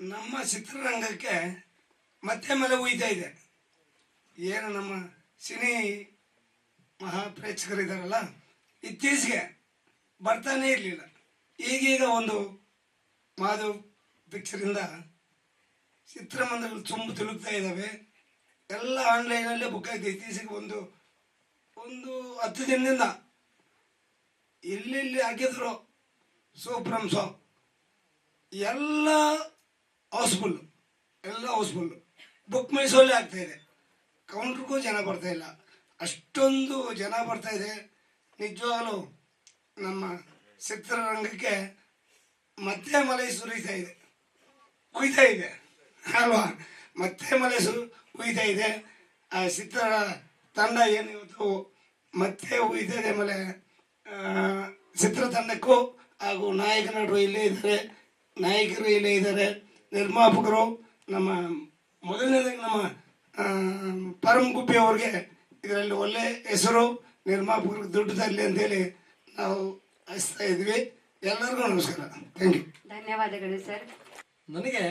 ನಮ್ಮ ಚಿತ್ರರಂಗಕ್ಕೆ ಮತ್ತೆ ಮೇಲೆ ಉಯ್ತಾ ಇದೆ. ಏನು ನಮ್ಮ ಸಿನಿ ಮಹಾ ಪ್ರೇಕ್ಷಕರಿದ್ದಾರಲ್ಲ ಇತ್ತೀಚೆಗೆ ಬರ್ತಾನೇ ಇರಲಿಲ್ಲ. ಈಗೀಗ ಒಂದು ಮಾಧವ್ ಪಿಕ್ಚರಿಂದ ಚಿತ್ರಮಂದಿರಗಳು ತುಂಬ ತಿಳುಗ್ತಾ ಇದ್ದಾವೆ. ಎಲ್ಲ ಆನ್ಲೈನಲ್ಲೇ ಬುಕ್ ಆಗಿದೆ ಇತ್ತೀಚೆಗೆ ಒಂದು ಒಂದು ಹತ್ತು ದಿನದಿಂದ ಎಲ್ಲೆಲ್ಲಿ ಹಾಕಿದ್ರು ಸೋ ಎಲ್ಲ ಹೌಸ್ಫುಲ್ಲು ಎಲ್ಲ ಹೌಸ್ಫುಲ್ ಬುಕ್ ಮೈ ಆಗ್ತಾ ಇದೆ. ಕೌಂಟ್ರಿಗೂ ಜನ ಬರ್ತಾ ಇಲ್ಲ. ಅಷ್ಟೊಂದು ಜನ ಬರ್ತಾ ಇದೆ. ನಿಜವಾಗಲೂ ನಮ್ಮ ಚಿತ್ರರಂಗಕ್ಕೆ ಮತ್ತೆ ಮಲೆ ಸುರಿತಾ ಇದೆ. ಕುಯ್ತಾ ಇದೆ. ಅಲ್ವಾ? ಮತ್ತೆ ಮಲೆ ಸು, ಕುಯ್ತಾ ಇದೆ. ಆ ಚಿತ್ರ ತಂಡ ಏನಿವತ್ತು ಮತ್ತೆ ಉಯ್ತಾ ಇದೆ ಮಲೆ ಚಿತ್ರತಂಡಕ್ಕೂ ಹಾಗೂ ನಾಯಕ ನಟರು ಇಲ್ಲೇ ಇದ್ದಾರೆ. ನಾಯಕರು ಇಲ್ಲೇ ಇದ್ದಾರೆ. ನಿರ್ಮಾಪಕರು ನಮ್ಮ ಮೊದಲನೇದಾಗಿ ನಮ್ಮ ಪರಮ್ ಗುಬ್ಬಿ ಅವ್ರಿಗೆ ಇದರಲ್ಲಿ ಒಳ್ಳೆ ಹೆಸರು ನಿರ್ಮಾಪಕರಿಗೆ ದುಡ್ಡು ತರಲಿ ಅಂತೇಳಿ ನಾವು ಹಚ್ತಾ ಇದ್ವಿ. ಎಲ್ಲರಿಗೂ ನಮಸ್ಕಾರ. ಥ್ಯಾಂಕ್ ಯು ಧನ್ಯವಾದಗಳು ಸರ್. ನನಗೆ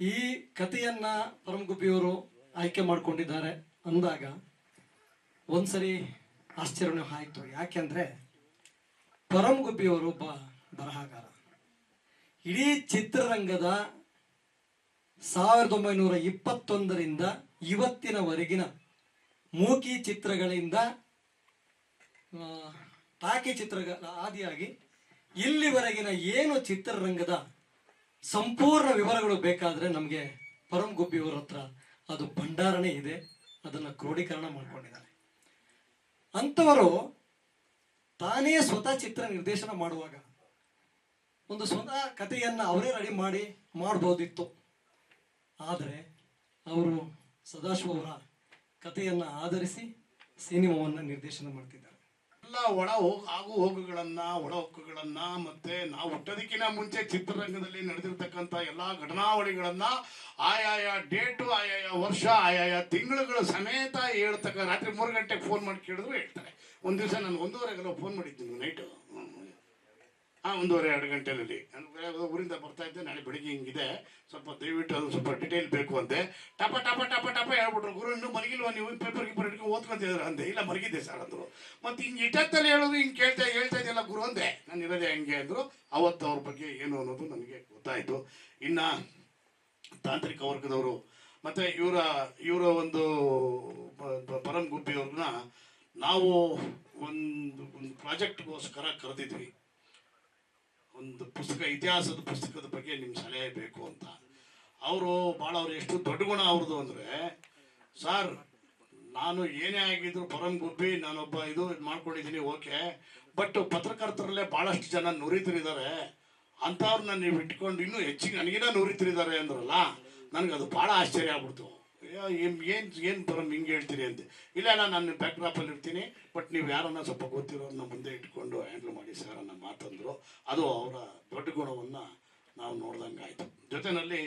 ಈ ಕಥೆಯನ್ನ ಪರಮಗುಬ್ಬಿಯವರು ಆಯ್ಕೆ ಮಾಡಿಕೊಂಡಿದ್ದಾರೆ ಅಂದಾಗ ಒಂದ್ಸರಿ ಆಶ್ಚರ್ಯನೂ ಆಯಿತು ಯಾಕೆಂದ್ರೆ ಪರಮಗುಬ್ಬಿಯವರು ಒಬ್ಬ ಬರಹಗಾರ. ಇಡೀ ಚಿತ್ರರಂಗದ ಸಾವಿರದ ಒಂಬೈನೂರ ಇಪ್ಪತ್ತೊಂದರಿಂದ ಇವತ್ತಿನವರೆಗಿನ ಮೂಕಿ ಚಿತ್ರಗಳಿಂದ ಟಾಕಿ ಚಿತ್ರಗಳ ಆದಿಯಾಗಿ ಇಲ್ಲಿವರೆಗಿನ ಏನು ಚಿತ್ರರಂಗದ ಸಂಪೂರ್ಣ ವಿವರಗಳು ಬೇಕಾದರೆ ನಮಗೆ ಪರಂ ಗುಬ್ಬಿಯವರ ಹತ್ರ ಅದು ಭಂಡಾರನೇ ಇದೆ. ಅದನ್ನು ಕ್ರೋಢೀಕರಣ ಮಾಡಿಕೊಂಡಿದ್ದಾರೆ. ಅಂಥವರು ತಾನೇ ಸ್ವತಃ ಚಿತ್ರ ನಿರ್ದೇಶನ ಮಾಡುವಾಗ ಒಂದು ಸ್ವಂತ ಕಥೆಯನ್ನ ಅವರೇ ರೆಡಿ ಮಾಡಿ ಮಾಡ್ಬೋದಿತ್ತು. ಆದರೆ ಅವರು ಸದಾಶಿವ ಅವರ ಕಥೆಯನ್ನ ಆಧರಿಸಿ ಸಿನಿಮಾವನ್ನ ನಿರ್ದೇಶನ ಮಾಡ್ತಿದ್ದಾರೆ. ಎಲ್ಲ ಒಳ ಆಗು ಹೋಗುಗಳನ್ನ, ಒಳ ಹೊಕ್ಕುಗಳನ್ನ ಮತ್ತೆ ನಾವು ಹುಟ್ಟೋದಕ್ಕಿಂತ ಮುಂಚೆ ಚಿತ್ರರಂಗದಲ್ಲಿ ನಡೆದಿರ್ತಕ್ಕಂಥ ಎಲ್ಲಾ ಘಟನಾವಳಿಗಳನ್ನ ಆಯಾಯ ಡೇಟು, ಆಯಾಯ ವರ್ಷ, ಆಯಾಯ ತಿಂಗಳುಗಳ ಸಮೇತ ಹೇಳ್ತಕ್ಕ ರಾತ್ರಿ ಮೂರು ಗಂಟೆಗೆ ಫೋನ್ ಮಾಡಿ ಕೇಳಿದ್ರು ಹೇಳ್ತಾರೆ. ಒಂದು ದಿವಸ ನಾನು ಒಂದೂವರೆಗೆಲ್ಲ ಫೋನ್ ಮಾಡಿದ್ದೀನಿ ನೈಟು. ಹಾಂ ಒಂದೂವರೆ, ಎರಡು ಗಂಟೆಯಲ್ಲಿ. ಊರಿಂದ ಬರ್ತಾ ಇದ್ದೆ, ನಾಳೆ ಬೆಳಿಗ್ಗೆ ಹಿಂಗಿದೆ. ಸ್ವಲ್ಪ ದಯವಿಟ್ಟು ಅದು ಸ್ವಲ್ಪ ಡಿಟೇಲ್ ಬೇಕು ಅಂತೆ. ಟಪ ಟಪ ಟಪ ಟಪ ಹೇಳ್ಬಿಟ್ರು. ಗುರು, ಇನ್ನೂ ಮಲಗಿಲ್ವ ನೀವು? ಪೇಪರ್ ಗೀಪರ್ ಇಟ್ಕೊಂಡು ಓದ್ಕೊಂತಿದ್ರು ಅಂದೆ. ಇಲ್ಲ, ಮಲಗಿದ್ದೆ ಸರ್ ಅಂದರು. ಮತ್ತು ಹಿಂಗೆ ಇಟ್ಟತ್ತಲ್ಲಿ ಹೇಳೋದು, ಹಿಂಗೆ ಕೇಳ್ತಾ, ಹೇಳ್ತಾ ಇದೆಯಲ್ಲ ಗುರು ಅಂದೆ. ನಾನು ಇರೋದೇ ಹೆಂಗೆ ಅಂದರು. ಅವತ್ತು ಅವ್ರ ಬಗ್ಗೆ ಏನು ಅನ್ನೋದು ನನಗೆ ಗೊತ್ತಾಯಿತು. ಇನ್ನು ತಾಂತ್ರಿಕ ವರ್ಗದವರು, ಮತ್ತು ಇವರ ಇವರ ಒಂದು ಪ- ಪ- ಪರಂ ಗುಬ್ಬಿ ಅವ್ರನ್ನ ನಾವು ಒಂದು ಒಂದು ಪ್ರಾಜೆಕ್ಟ್ಗೋಸ್ಕರ ಕರೆದಿದ್ವಿ. ಒಂದು ಪುಸ್ತಕ, ಇತಿಹಾಸದ ಪುಸ್ತಕದ ಬಗ್ಗೆ ನಿಮ್ಮ ಸಲಹೆ ಬೇಕು ಅಂತ. ಅವರು ಭಾಳ ಅವ್ರು ಎಷ್ಟು ದೊಡ್ಡ ಗುಣ ಅವ್ರದ್ದು ಅಂದರೆ, ಸರ್, ನಾನು ಏನೇ ಆಗಿದ್ರು ಪರಂ ಗುಬ್ಬಿ, ನಾನೊಬ್ಬ ಇದು ಮಾಡ್ಕೊಂಡಿದ್ದೀನಿ ಓಕೆ. ಬಟ್ ಪತ್ರಕರ್ತರಲ್ಲೇ ಭಾಳಷ್ಟು ಜನ ನುರಿತರಿದ್ದಾರೆ ಅಂಥವ್ರನ್ನ ನೀವು ಇಟ್ಕೊಂಡು ಇನ್ನೂ ಹೆಚ್ಚಿಗೆ ನನಗಿನ್ನ ನುರಿತರಿದ್ದಾರೆ ಅಂದ್ರಲ್ಲ ನನಗೆ ಅದು ಭಾಳ ಆಶ್ಚರ್ಯ ಆಗ್ಬಿಡ್ತು. ಏನು ಏನು ಬರೋ ಹಿಂಗೆ ಹೇಳ್ತೀರಿ ಅಂತ. ಇಲ್ಲ ನಾನು ನನ್ನ ಬ್ಯಾಕ್ ಡ್ರಾಪಲ್ಲಿ ಇರ್ತೀನಿ ಬಟ್ ನೀವು ಯಾರನ್ನ ಸ್ವಲ್ಪ ಗೊತ್ತಿರೋದನ್ನ ಮುಂದೆ ಇಟ್ಕೊಂಡು ಹ್ಯಾಂಡಲ್ ಮಾಡಿ ಸರ್ ಅನ್ನೋ ಮಾತಂದರು. ಅದು ಅವರ ದೊಡ್ಡ ಗುಣವನ್ನು ನಾವು ನೋಡ್ದಂಗೆ ಆಯಿತು. ಜೊತೆನಲ್ಲಿ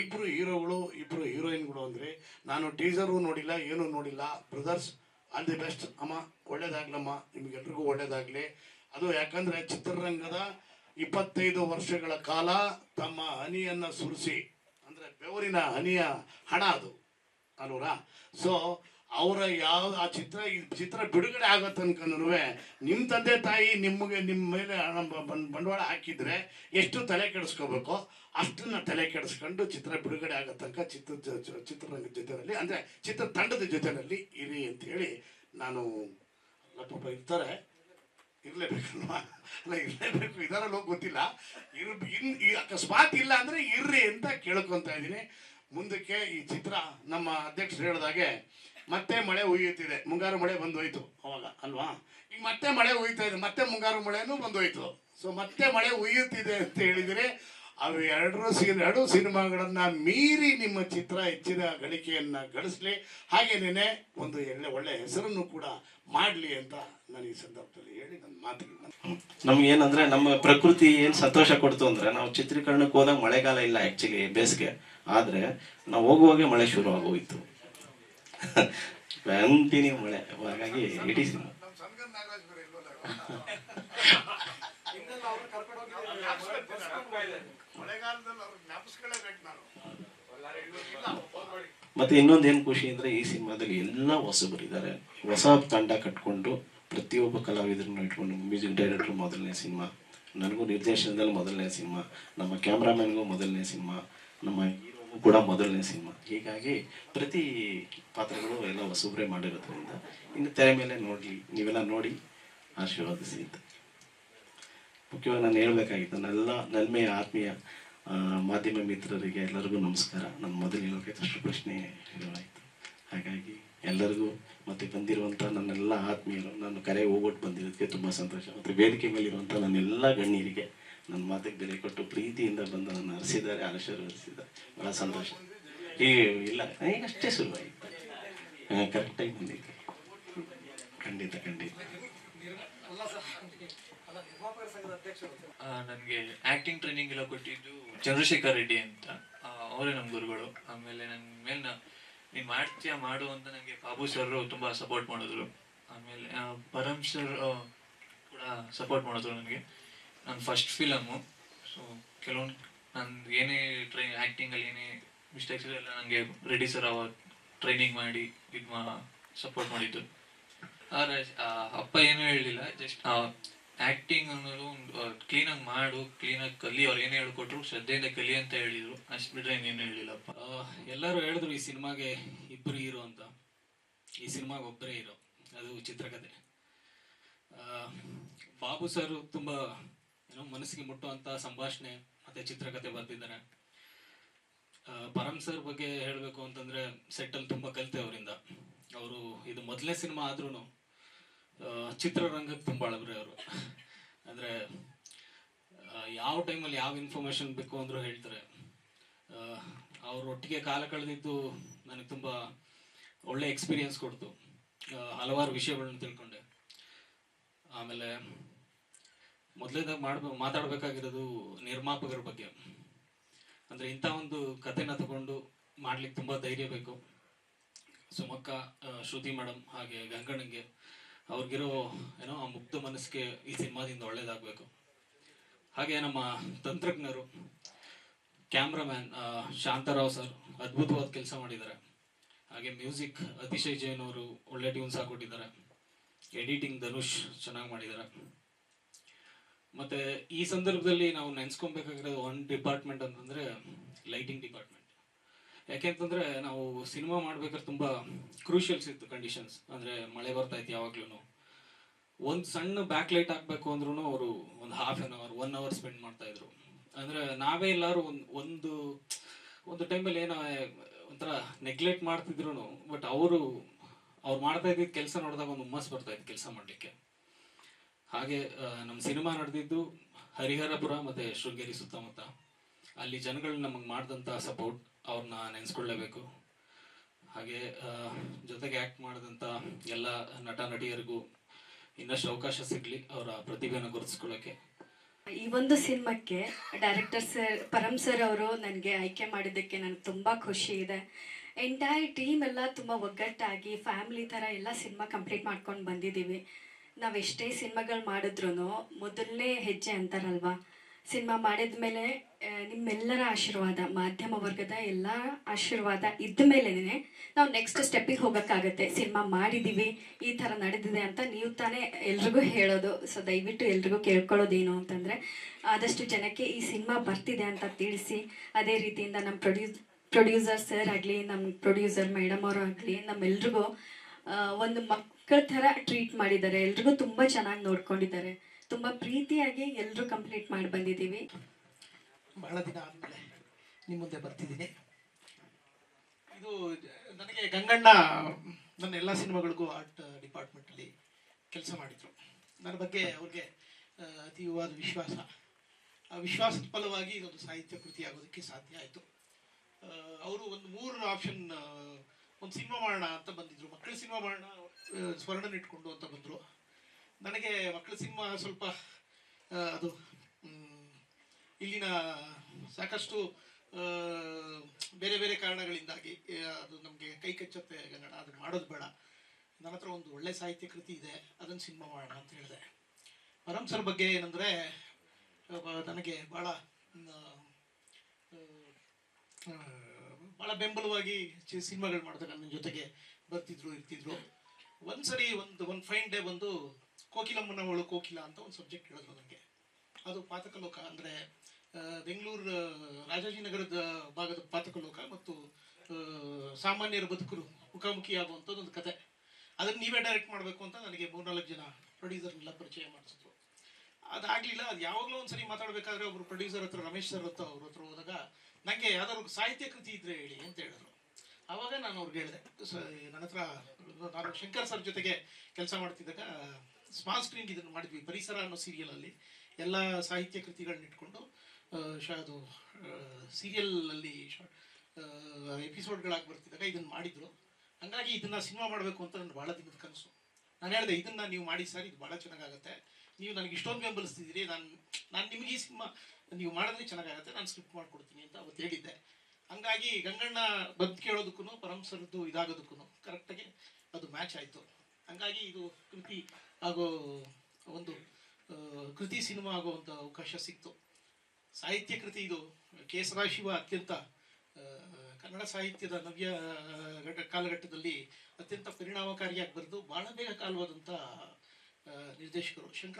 ಇಬ್ಬರು ಹೀರೋಗಳು ಇಬ್ಬರು ಹೀರೋಯಿನ್ಗಳು ಅಂದರೆ, ನಾನು ಟೀಸರು ನೋಡಿಲ್ಲ, ಏನೂ ನೋಡಿಲ್ಲ. ಬ್ರದರ್ಸ್ ಆಲ್ ದಿ ಬೆಸ್ಟ್ ಅಮ್ಮ, ಒಳ್ಳೇದಾಗ್ಲಮ್ಮ. ನಿಮಗೆಲ್ರಿಗೂ ಒಳ್ಳೇದಾಗಲಿ. ಅದು ಯಾಕಂದರೆ ಚಿತ್ರರಂಗದ ಇಪ್ಪತ್ತೈದು ವರ್ಷಗಳ ಕಾಲ ತಮ್ಮ ಹನಿಯನ್ನು ಸುರಿಸಿ, ಅಂದರೆ ಬೆವರಿನ ಹನಿಯ ಹಣ ಅದು. ಅಲ್ವರಾ ಸೊ ಅವರ ಯಾವ ಆ ಚಿತ್ರ, ಈ ಚಿತ್ರ ಬಿಡುಗಡೆ ಆಗೋ ತನಕನೂ ನಿಮ್ಮ ತಂದೆ ತಾಯಿ ನಿಮಗೆ ನಿಮ್ಮ ಮೇಲೆ ಬಂಡವಾಳ ಹಾಕಿದ್ರೆ ಎಷ್ಟು ತಲೆ ಕೆಡಿಸ್ಕೋಬೇಕು? ಅಷ್ಟನ್ನು ತಲೆ ಕೆಡಿಸ್ಕೊಂಡು ಚಿತ್ರ ಬಿಡುಗಡೆ ಆಗೋ ತನಕ ಚಿತ್ರ ಚಿತ್ರರಂಗದ ಜೊತೆಯಲ್ಲಿ, ಅಂದರೆ ಚಿತ್ರ ತಂಡದ ಜೊತೆಯಲ್ಲಿ ಇರಿ ಅಂತ ಹೇಳಿ ನಾನು ಲಪ್ಪ ಪಾಪ ಇರ್ತಾರೆ. ಇರಲೇಬೇಕಲ್ವಾ? ಅಲ್ಲ, ಇರಲೇಬೇಕು. ಇದಾರಲ್ಲೋ ಗೊತ್ತಿಲ್ಲ. ಇರ್, ಇನ್ ಅಕಸ್ಮಾತ್ ಇಲ್ಲ ಅಂದರೆ ಇರ್ರಿ ಅಂತ ಕೇಳ್ಕೊತಾ ಇದ್ದೀನಿ. ಮುಂದಕ್ಕೆ ಈ ಚಿತ್ರ ನಮ್ಮ ಅಧ್ಯಕ್ಷರು ಹೇಳಿದಾಗೆ ಮತ್ತೆ ಮಳೆ ಉಯ್ಯುತ್ತಿದೆ ಮುಂಗಾರು ಮಳೆ ಬಂದೋಯ್ತು ಅವಾಗ, ಅಲ್ವಾ? ಈಗ ಮತ್ತೆ ಮಳೆ ಉಯ್ತಾ ಇದೆ, ಮತ್ತೆ ಮುಂಗಾರು ಮಳೆನೂ ಬಂದೋಯ್ತು. ಸೊ ಮತ್ತೆ ಮಳೆ ಉಯ್ಯುತ್ತಿದೆ ಅಂತ ಹೇಳಿದರೆ ಅವು ಎರಡರೂ ಸಿ ಎರಡು ಸಿನಿಮಾಗಳನ್ನ ಮೀರಿ ನಿಮ್ಮ ಚಿತ್ರ ಹೆಚ್ಚಿನ ಗಳಿಕೆಯನ್ನು ಗಳಿಸಲಿ. ಹಾಗೇನೇ ಒಂದು ಒಳ್ಳೆ ಒಳ್ಳೆ ಹೆಸರನ್ನು ಕೂಡ ಮಾಡಲಿ ಅಂತ ನಾನು ಈ ಸಂದರ್ಭದಲ್ಲಿ ಹೇಳಿ ನನ್ನ ಮಾತು ನಮ್ಗೆ ಏನಂದ್ರೆ ನಮ್ಮ ಪ್ರಕೃತಿ ಏನು ಸಂತೋಷ ಕೊಡ್ತು ಅಂದ್ರೆ ನಾವು ಚಿತ್ರೀಕರಣಕ್ಕೆ ಹೋದಾಗ ಮಳೆಗಾಲ ಇಲ್ಲ ಆ್ಯಕ್ಚುಲಿ ಬೇಸಿಗೆ. ಆದ್ರೆ ನಾವು ಹೋಗುವಾಗೆ ಮಳೆ ಶುರು ಆಗೋಯ್ತು. ಕಂಟಿನ್ಯೂ ಮಳೆ. ಹಾಗಾಗಿ ಇಟ್ ಈಸ್. ಮತ್ತೆ ಇನ್ನೊಂದು ಏನು ಖುಷಿ ಅಂದ್ರೆ ಈ ಸಿನಿಮಾದಲ್ಲಿ ಎಲ್ಲ ಹೊಸಬರಿದ್ದಾರೆ ಹೊಸ ತಂಡ ಕಟ್ಕೊಂಡು ಪ್ರತಿಯೊಬ್ಬ ಕಲಾವಿದರನ್ನು ಇಟ್ಕೊಂಡು ಮ್ಯೂಸಿಕ್ ಡೈರೆಕ್ಟರ್ ಮೊದಲನೇ ಸಿನಿಮಾ, ನನಗೂ ನಿರ್ದೇಶನದಲ್ಲಿ ಮೊದಲನೇ ಸಿನಿಮಾ, ನಮ್ಮ ಕ್ಯಾಮ್ರಾಮನ್ಗೂ ಮೊದಲನೇ ಸಿನಿಮಾ, ನಮ್ಮ ಕೂಡ ಮೊದಲನೇ ಸಿನಿಮಾ. ಹೀಗಾಗಿ ಪ್ರತಿ ಪಾತ್ರಗಳು ಎಲ್ಲ ಹೊಸಬ್ರೆ ಮಾಡಿರೋದ್ರಿಂದ ಇನ್ನು ತೆರೆ ಮೇಲೆ ನೋಡಲಿ, ನೀವೆಲ್ಲ ನೋಡಿ ಆಶೀರ್ವಾದಿಸಿ ಅಂತ. ಮುಖ್ಯವಾಗಿ ನಾನು ಹೇಳ್ಬೇಕಾಗಿತ್ತು, ನನ್ನೆಲ್ಲ ನಲ್ಮೆಯ ಆತ್ಮೀಯ ಮಾಧ್ಯಮ ಮಿತ್ರರಿಗೆ ಎಲ್ಲರಿಗೂ ನಮಸ್ಕಾರ. ನನ್ನ ಮೊದಲು ಹೇಳೋಕೆ ಪ್ರಶ್ನೆ ಆಯಿತು ಹಾಗಾಗಿ ಎಲ್ಲರಿಗೂ ಮತ್ತೆ ಬಂದಿರುವಂಥ ನನ್ನೆಲ್ಲ ಆತ್ಮೀಯರು, ನಾನು ಕರೆ ಹೋಗ್ಬಿಟ್ಟು ಬಂದಿರೋದಕ್ಕೆ ತುಂಬ ಸಂತೋಷ. ಮತ್ತು ವೇದಿಕೆ ಮೇಲಿರುವಂಥ ನನ್ನೆಲ್ಲ ಗಣ್ಯರಿಗೆ ನನ್ನ ಮಾತಿಗೆ ಬೆಲೆ ಕೊಟ್ಟು ಪ್ರೀತಿಯಿಂದ ಬಂದು ನನ್ನ ಹರಿಸಿದ್ದಾರೆ. ಆಶೀರ್ವದಿಸಿದ್ದಾರೆ ಭಾಳ ಸಂತೋಷ. ಈ ಇಲ್ಲ, ಈಗಷ್ಟೇ ಶುರುವಾಯಿತು ಕರೆಕ್ಟಾಗಿ ಬಂದಿದ್ದೆ ಖಂಡಿತ ಖಂಡಿತ. ನನಗೆ ಆಕ್ಟಿಂಗ್ ಟ್ರೈನಿಂಗ್ ಎಲ್ಲ ಕೊಟ್ಟಿದ್ದು ಚಂದ್ರಶೇಖರ್ ರೆಡ್ಡಿ ಅಂತ. ಅವರೇ ನಮ್ಮ ಗುರುಗಳು. ಆಮೇಲೆ ನನ್ನ ಮೇಲೆ ನೀನು ಮಾಡ್ತೀಯ ಮಾಡು ಅಂತ ನನಗೆ ಬಾಬು ಸರ್ ತುಂಬ ಸಪೋರ್ಟ್ ಮಾಡಿದ್ರು. ಆಮೇಲೆ ಪರಮ್ ಸರ್ ಕೂಡ ಸಪೋರ್ಟ್ ಮಾಡಿದ್ರು ನನಗೆ. ನನ್ನ ಫಸ್ಟ್ ಫಿಲಮು ಸೊ ಕೆಲವೊಂದು ನನ್ನ ಏನೇ ಟ್ರೈ ಆ್ಯಕ್ಟಿಂಗಲ್ಲಿ ಏನೇ ಮಿಸ್ಟೇಕ್ಸ್ ಎಲ್ಲ ನನಗೆ ರೆಡಿ ಸರ್ ಅವಾಗ ಟ್ರೈನಿಂಗ್ ಮಾಡಿ, ಇದು ಮಾ ಸಪೋರ್ಟ್ ಮಾಡಿದ್ದು. ಆದರೆ ಅಪ್ಪ ಏನೂ ಹೇಳಲಿಲ್ಲ ಜಸ್ಟ್ ಆ್ಯಕ್ಟಿಂಗ್ ಅನ್ನೋದು ಒಂದು ಕ್ಲೀನಾಗಿ ಮಾಡು ಕ್ಲೀನಾಗಿ ಕಲಿ. ಅವ್ರು ಏನೇ ಹೇಳ್ಕೊಟ್ರು, ಶ್ರದ್ಧೆಯಿಂದ ಕಲಿ ಅಂತ ಹೇಳಿದ್ರು. ಅಷ್ಟು ಬಿಟ್ಟರೆ ಇನ್ನೇನು ಹೇಳಿಲ್ಲಪ್ಪ ಎಲ್ಲರೂ ಹೇಳಿದ್ರು, ಈ ಸಿನಿಮಾಗೆ ಇಬ್ಬರು ಹೀರೋ ಅಂತ. ಈ ಸಿನಿಮಾಗೆ ಒಬ್ಬರೇ ಹೀರೋ. ಅದು ಚಿತ್ರಕಥೆ ಬಾಬು ಸರ್ ತುಂಬ ಮನಸ್ಸಿಗೆ ಮುಟ್ಟುವಂತ ಸಂಭಾಷಣೆ ಮತ್ತೆ ಚಿತ್ರಕಥೆ ಬರ್ತಿದ್ದಾರೆ ಪರಮ್ ಸರ್ ಬಗ್ಗೆ ಹೇಳಬೇಕು ಅಂತಂದ್ರೆ ಸೆಟ್ಟಲ್ಲಿ ತುಂಬಾ ಕಲಿತೆ ಅವರಿಂದ. ಅವರು ಇದು ಮೊದಲನೇ ಸಿನಿಮಾ ಆದ್ರೂ ಚಿತ್ರರಂಗಕ್ಕೆ ತುಂಬಾ ಅಳಬ್ರಿ ಅವರು. ಅಂದ್ರೆ ಯಾವ ಟೈಮಲ್ಲಿ ಯಾವ ಇನ್ಫಾರ್ಮೇಶನ್ ಬೇಕು ಅಂದ್ರೂ ಹೇಳ್ತಾರೆ. ಅವರೊಟ್ಟಿಗೆ ಕಾಲ ಕಳೆದಿದ್ದು ನನಗೆ ತುಂಬ ಒಳ್ಳೆ ಎಕ್ಸ್ಪೀರಿಯನ್ಸ್ ಕೊಡ್ತು. ಹಲವಾರು ವಿಷಯಗಳನ್ನ ತಿಳ್ಕೊಂಡೆ. ಆಮೇಲೆ ಮೊದಲೇದಾಗ ಮಾಡ, ಮಾತಾಡಬೇಕಾಗಿರೋದು ನಿರ್ಮಾಪಕರ ಬಗ್ಗೆ. ಅಂದರೆ ಇಂಥ ಒಂದು ಕಥೆನ ತಗೊಂಡು ಮಾಡ್ಲಿಕ್ಕೆ ತುಂಬ ಧೈರ್ಯ ಬೇಕು. ಸುಮಕ್ಕ ಶ್ರುತಿ ಮೇಡಮ್ ಹಾಗೆ ಗಂಗಣ್ಣಂಗೆ ಅವ್ರಿಗಿರೋ, ಏನೋ ಆ ಮುಕ್ತ ಮನಸ್ಸಿಗೆ ಈ ಸಿನಿಮಾದಿಂದ ಒಳ್ಳೇದಾಗಬೇಕು. ಹಾಗೆ ನಮ್ಮ ತಂತ್ರಜ್ಞರು, ಕ್ಯಾಮ್ರಾಮ್ಯಾನ್ ಶಾಂತರಾವ್ ಸರ್ ಅದ್ಭುತವಾದ ಕೆಲಸ ಮಾಡಿದ್ದಾರೆ. ಹಾಗೆ ಮ್ಯೂಸಿಕ್ ಅತಿಶಯ್ ಜೈನ್ ಅವರು ಒಳ್ಳೆ ಟ್ಯೂನ್ಸ್ ಹಾಕೊಟ್ಟಿದ್ದಾರೆ ಎಡಿಟಿಂಗ್ ಧನುಷ್ ಚೆನ್ನಾಗಿ ಮಾಡಿದ್ದಾರೆ. ಮತ್ತೆ ಈ ಸಂದರ್ಭದಲ್ಲಿ ನಾವು ನೆನ್ಸ್ಕೊಬೇಕಾಗಿರೋದು ಒಂದು ಡಿಪಾರ್ಟ್ಮೆಂಟ್ ಅಂತಂದ್ರೆ ಲೈಟಿಂಗ್ ಡಿಪಾರ್ಟ್ಮೆಂಟ್ ಯಾಕೆಂತಂದ್ರೆ ನಾವು ಸಿನಿಮಾ ಮಾಡ್ಬೇಕಾದ್ರೆ ತುಂಬಾ ಕ್ರೂಷಿಯಲ್ಸ್ ಇತ್ತು ಕಂಡೀಷನ್ಸ್ ಅಂದ್ರೆ ಮಳೆ ಬರ್ತಾ ಇತ್ತು ಯಾವಾಗ್ಲೂ ಒಂದು ಸಣ್ಣ ಬ್ಯಾಕ್ ಲೈಟ್ ಹಾಕ್ಬೇಕು ಅಂದ್ರೂ ಅವರು ಒಂದು half an hour one hour spend ಮಾಡ್ತಾ ಇದ್ರು. ಅಂದ್ರೆ ನಾವೇ ಎಲ್ಲರೂ ಒಂದು ಒಂದು ಒಂದು ಟೈಮಲ್ಲಿ ಏನೋ ಒಂಥರ ನೆಗ್ಲೆಕ್ಟ್ ಮಾಡ್ತಿದ್ರು ಬಟ್ ಅವರು, ಅವ್ರು ಮಾಡ್ತಾ ಇದ್ದಿದ್ದ ಕೆಲಸ ನೋಡಿದಾಗ ಒಂದು ಹುಮ್ಮಸ್ ಬರ್ತಾ ಇತ್ತು ಕೆಲಸ ಮಾಡಲಿಕ್ಕೆ. ಹಾಗೆ ನಮ್ಮ ಸಿನಿಮಾ ನಡೆದಿದ್ದು ಹರಿಹರಪುರ ಮತ್ತೆ ಶೃಂಗೇರಿ ಸುತ್ತಮುತ್ತ. ಅಲ್ಲಿ ಜನಗಳು ನಮಗೆ ಮಾಡಿದಂಥ ಸಪೋರ್ಟ್ ಅವ್ರನ್ನ ನೆನೆಸ್ಕೊಳ್ಳೇಬೇಕು. ಹಾಗೆ ಜೊತೆಗೆ ಆ್ಯಕ್ಟ್ ಮಾಡಿದಂಥ ಎಲ್ಲ ನಟ, ನಟಿಯರಿಗೂ ಇನ್ನಷ್ಟು ಅವಕಾಶ ಸಿಗಲಿ ಅವರ ಪ್ರತಿಭೆಯನ್ನು ಗುರುತಿಸ್ಕೊಳ್ಳೋಕ್ಕೆ ಈ ಒಂದು ಸಿನಿಮಾಕ್ಕೆ ಡೈರೆಕ್ಟರ್ ಸರ್ ಪರಮ್ ಸರ್ ಅವರು ನನಗೆ ಆಯ್ಕೆ ಮಾಡಿದ್ದಕ್ಕೆ ನನಗೆ ತುಂಬ ಖುಷಿ ಇದೆ. ಎಂಟೈರ್ ಟೀಮ್ ಎಲ್ಲ ತುಂಬ ಒಗ್ಗಟ್ಟಾಗಿ ಫ್ಯಾಮಿಲಿ ಥರ ಎಲ್ಲ ಸಿನಿಮಾ ಕಂಪ್ಲೀಟ್ ಮಾಡ್ಕೊಂಡು ಬಂದಿದ್ದೀವಿ. ನಾವು ಎಷ್ಟೇ ಸಿನಿಮಾಗಳು ಮಾಡಿದ್ರು ಮೊದಲನೇ ಹೆಜ್ಜೆ ಅಂತಾರಲ್ವಾ? ಸಿನಿಮಾ ಮಾಡಿದ ಮೇಲೆ ನಿಮ್ಮೆಲ್ಲರ ಆಶೀರ್ವಾದ, ಮಾಧ್ಯಮ ವರ್ಗದ ಎಲ್ಲ ಆಶೀರ್ವಾದ ಇದ್ದ ನಾವು ನೆಕ್ಸ್ಟ್ ಸ್ಟೆಪ್ಪಿಗೆ ಹೋಗೋಕ್ಕಾಗತ್ತೆ. ಸಿನಿಮಾ ಮಾಡಿದ್ದೀವಿ ಈ ಥರ ನಡೆದಿದೆ ಅಂತ ನೀವು ತಾನೇ ಎಲ್ರಿಗೂ ಹೇಳೋದು. ಸೊ, ದಯವಿಟ್ಟು ಎಲ್ರಿಗೂ ಕೇಳ್ಕೊಳ್ಳೋದೇನು ಅಂತಂದರೆ, ಆದಷ್ಟು ಜನಕ್ಕೆ ಈ ಸಿನಿಮಾ ಬರ್ತಿದೆ ಅಂತ ತಿಳಿಸಿ. ಅದೇ ರೀತಿಯಿಂದ ನಮ್ಮ ಪ್ರೊಡ್ಯೂಸ್ ಪ್ರೊಡ್ಯೂಸರ್ ಸರ್ ಆಗಲಿ, ನಮ್ಮ ಪ್ರೊಡ್ಯೂಸರ್ ಮೇಡಮ್ ಅವರು ಆಗಲಿ, ನಮ್ಮೆಲ್ರಿಗೂ ಒಂದು ಒಂದು ಮಕ್ಕಳ ಥರ ಟ್ರೀಟ್ ಮಾಡಿದ್ದಾರೆ. ಎಲ್ರಿಗೂ ತುಂಬ ಚೆನ್ನಾಗಿ ನೋಡ್ಕೊಂಡಿದ್ದಾರೆ. ತುಂಬ ಪ್ರೀತಿಯಾಗಿ ಎಲ್ಲರೂ ಕಂಪ್ಲೀಟ್ ಮಾಡಿ ಬಂದಿದ್ದೀವಿ. ಬಹಳ ದಿನ ಆದಮೇಲೆ ನಿಮ್ಮ ಮುಂದೆ ಬರ್ತಿದ್ದೀನಿ. ಇದು ನನಗೆ ಗಂಗಣ್ಣ ನನ್ನ ಎಲ್ಲ ಸಿನಿಮಾಗಳಿಗೂ ಆರ್ಟ್ ಡಿಪಾರ್ಟ್ಮೆಂಟಲ್ಲಿ ಕೆಲಸ ಮಾಡಿದರು. ನನ್ನ ಬಗ್ಗೆ ಅವ್ರಿಗೆ ಅತೀವಾದ ವಿಶ್ವಾಸ. ಆ ವಿಶ್ವಾಸದ ಫಲವಾಗಿ ಇದೊಂದು ಸಾಹಿತ್ಯ ಕೃತಿ ಆಗೋದಕ್ಕೆ ಸಾಧ್ಯ ಆಯಿತು. ಅವರು ಒಂದು ಮೂರು ಆಪ್ಷನ್ ಒಂದು ಸಿನಿಮಾ ಮಾಡೋಣ ಅಂತ ಬಂದಿದ್ರು. ಮಕ್ಕಳ ಸಿನಿಮಾ ಮಾಡೋಣ ಸ್ವರ್ಣನ ಇಟ್ಕೊಂಡು ಅಂತ ಬಂದರು. ನನಗೆ ಮಕ್ಕಳ ಸಿನಿಮಾ ಸ್ವಲ್ಪ ಅದು ಇಲ್ಲಿನ ಸಾಕಷ್ಟು ಬೇರೆ ಬೇರೆ ಕಾರಣಗಳಿಂದಾಗಿ ಅದು ನಮಗೆ ಕೈ ಕಚ್ಚತ್ತೆ ಕನ್ನಡ. ಅದು ಮಾಡೋದು ಬೇಡ. ನನ್ನ ಹತ್ರ ಒಂದು ಒಳ್ಳೆ ಸಾಹಿತ್ಯ ಕೃತಿ ಇದೆ, ಅದನ್ನು ಸಿನಿಮಾ ಮಾಡೋಣ ಅಂತ ಹೇಳಿದೆ. ಪರಂ ಸರ್ ಬಗ್ಗೆ ಏನಂದರೆ ನನಗೆ ಭಾಳ ಭಾಳ ಬೆಂಬಲವಾಗಿ ಸಿನಿಮಾಗಳು ಮಾಡಿದಾಗ ನನ್ನ ಜೊತೆಗೆ ಬರ್ತಿದ್ರು, ಇರ್ತಿದ್ರು. ಒಂದ್ಸರಿ ಒಂದು ಒಂದು ಫೈನ್ ಡೇ ಬಂದು ಕೋಕಿಲಮ್ಮನ ಅವಳು ಕೋಕಿಲ ಅಂತ ಒಂದು ಸಬ್ಜೆಕ್ಟ್ ಹೇಳಿದ್ರು ನನಗೆ ಅದು ಪಾತಕಲೋಕ ಅಂದರೆ ಬೆಂಗಳೂರು ರಾಜಾಜಿನಗರದ ಭಾಗದ ಪಾತಕಲೋಕ ಮತ್ತು ಸಾಮಾನ್ಯರ ಬದುಕರು ಮುಖಾಮುಖಿ ಆಗುವಂಥದ್ದು ಒಂದು ಕತೆ. ಅದನ್ನು ನೀವೇ ಡೈರೆಕ್ಟ್ ಮಾಡಬೇಕು ಅಂತ ನನಗೆ ಮೂರ್ನಾಲ್ಕು ಜನ ಪ್ರೊಡ್ಯೂಸರ್ನೆಲ್ಲ ಪರಿಚಯ ಮಾಡಿಸಿದ್ರು. ಅದಾಗಲಿಲ್ಲ, ಅದು ಯಾವಾಗಲೂ ಒಂದ್ಸರಿ ಮಾತಾಡಬೇಕಾದ್ರೆ ಒಬ್ರು ಪ್ರೊಡ್ಯೂಸರ್ ಹತ್ರ, ರಮೇಶ್ ಸರ್ ಹತ್ರ, ಅವ್ರ ಹತ್ರ ಹೋದಾಗ ನನಗೆ ಯಾವ್ದಾದ್ರು ಸಾಹಿತ್ಯ ಕೃತಿ ಇದ್ರೆ ಹೇಳಿ ಅಂತ ಹೇಳಿದ್ರು. ಆವಾಗ ನಾನು ಅವ್ರಿಗೆ ಹೇಳಿದೆ ನನ್ನ ಹತ್ರ ನಾನು ಶಂಕರ್ ಸರ್ ಜೊತೆಗೆ ಕೆಲಸ ಮಾಡ್ತಿದ್ದಾಗ ಸ್ಮಾಲ್ ಸ್ಕ್ರೀನ್ ಇದನ್ನು ಮಾಡಿದ್ವಿ, ಪರಿಸರ ಅನ್ನೋ ಸೀರಿಯಲಲ್ಲಿ ಎಲ್ಲ ಸಾಹಿತ್ಯ ಕೃತಿಗಳನ್ನ ಇಟ್ಕೊಂಡು ಶ- ಅದು ಸೀರಿಯಲಲ್ಲಿ ಎಪಿಸೋಡ್ಗಳಾಗಿ ಬರ್ತಿದ್ದಾಗ ಇದನ್ನು ಮಾಡಿದ್ರು. ಹಂಗಾಗಿ ಇದನ್ನ ಸಿನಿಮಾ ಮಾಡಬೇಕು ಅಂತ ನನ್ನ ಭಾಳ ದಿನದ ಕನಸು. ನಾನು ಹೇಳಿದೆ, ಇದನ್ನ ನೀವು ಮಾಡಿ ಸರ್, ಇದು ಭಾಳ ಚೆನ್ನಾಗಾಗುತ್ತೆ ನೀವು ನನಗೆ ಇಷ್ಟೊಂದು ಬೆಂಬಲಿಸ್ತಿದ್ದೀರಿ, ನಾನು ನಾನು ನಿಮಗೆ ಈ ಸಿನಿಮಾ ನೀವು ಮಾಡಿದ್ರೆ ಚೆನ್ನಾಗಾಗತ್ತೆ, ನಾನು ಸ್ಕ್ರಿಪ್ಟ್ ಮಾಡ್ಕೊಡ್ತೀನಿ ಅಂತ ಅವತ್ತು ಹೇಳಿದ್ದೆ. ಹಂಗಾಗಿ ಗಂಗಣ್ಣ ಬಂದು ಕೇಳೋದಕ್ಕೂ ಪರಮಸರದ್ದು ಸರ್ದು ಇದಾಗೋದಕ್ಕೂ ಕರೆಕ್ಟಾಗಿ ಅದು ಮ್ಯಾಚ್ ಆಯಿತು. ಹಂಗಾಗಿ ಇದು ಕೃತಿ ಆಗೋ ಒಂದು ಕೃತಿ ಸಿನಿಮಾ ಆಗುವಂಥ ಅವಕಾಶ ಸಿಕ್ತು. ಸಾಹಿತ್ಯ ಕೃತಿ ಇದು ಕೆ ಎಸ್ ಶಿವ ಅತ್ಯಂತ ಕನ್ನಡ ಸಾಹಿತ್ಯದ ನವ್ಯ ಘಟ ಕಾಲಘಟ್ಟದಲ್ಲಿ ಅತ್ಯಂತ ಪರಿಣಾಮಕಾರಿಯಾಗಿ ಬರೆದು, ಬಹಳ ಬೇಗ ಕಾಲವಾದಂಥ ನಿರ್ದೇಶಕರು ಶಂಕರ